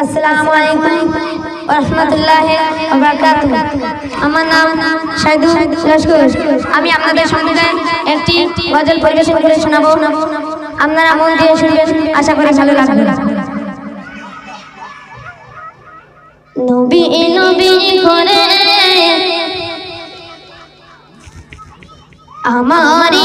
আসসালামু আলাইকুম রহমতুল্লাহ আমার নাম শাহিদুল লস্কর। আমি আপনাদের সঙ্গে একটি গজল পরিবেশন করে শোনাবো। আপনারা মন দিয়ে শুনবেন। আশা করি ভালো লাগবে। নবী নবী করে আমারি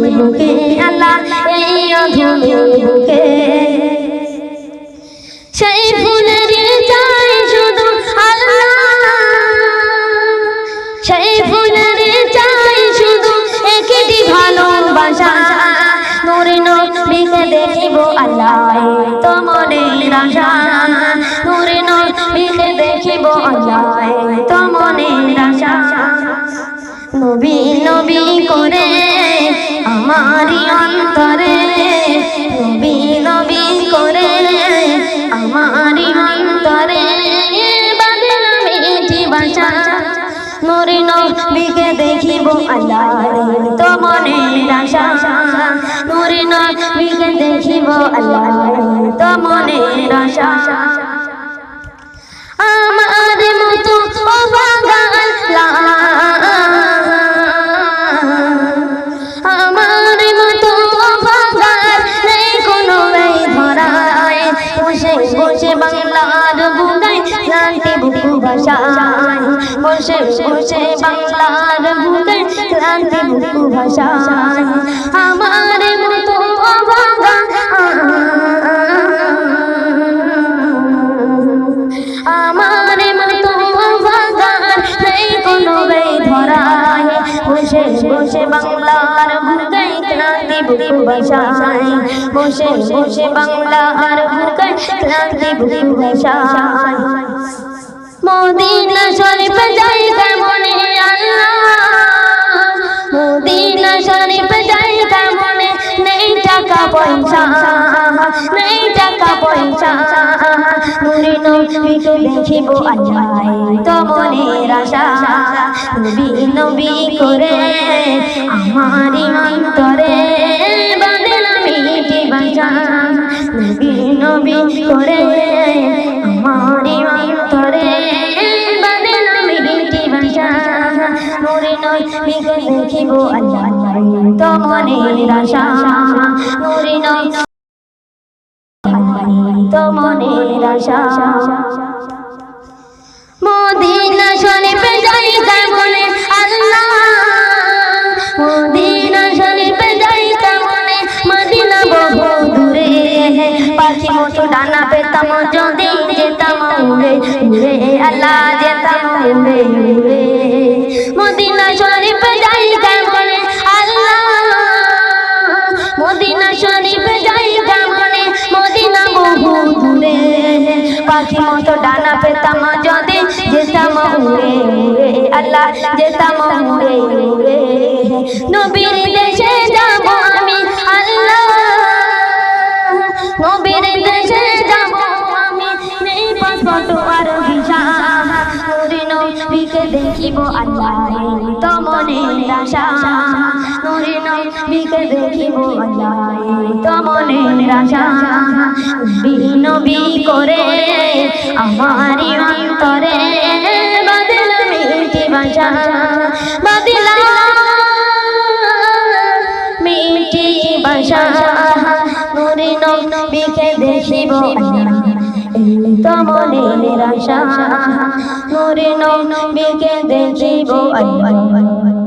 অধমের বুকে আল্লাহ এই বুকে। সেই ফুলের চাই শুধু আল্লাহ। সেই ফুলের চাই শুধু একটি ভালোবাসা। দেখিব আল্লাহ তো মনের আশা। দেখিব আল্লাহ তো মনের নবী নবী করে আমারি অন্তরে নবী নবী করে আমারি অন্তরে নূরে নবীকে দেখিব আল্লাহ তো মনের আশা। নূরে নবীকে দেখিব আল্লাহ তো মনের আশা। বুকু ভাষায় বসে বসে বাংলার বুকাই ক্লান্তি বুকু ভাষায় মদিনা শরীফ যাই কেমনে আল্লাহ। মদিনা শরীফ যাই কেমনে নেই টাকা পয়সা। নেই টাকা পয়সা। নুরি নবীকে দেখিব আল্লাহ তো মনের আশা। নবী করে দেখিব আল্লাহ তো আশা নুরি নবী মনের আশা মদিনা শরীফে যাই তাই আল্লাহ। মদিনা শরীফে যাই তাই মদিনা বহু দূরে। পাখি মতো ডানা পেতাম, যদি যেতাম উড়ে উড়ে আল্লাহ যেতাম উড়ে মতো ডানা পেতাম যদি যেতাম উড়ে আল্লাহ যেতাম উড়ে নবীর দেশে যাব আমি, আল্লাহ। নবীর দেশে যাব আমি নেই পাসপোর্ট আর ভিসা। নবীকে দেখিব আল্লাহ তো মনের আশা। নবীকে দেখিব তো মনের আশা নবী করে আমারি অন্তরে। বাদল নূরে নবীকে দেখিব দেখিব আল্লাহ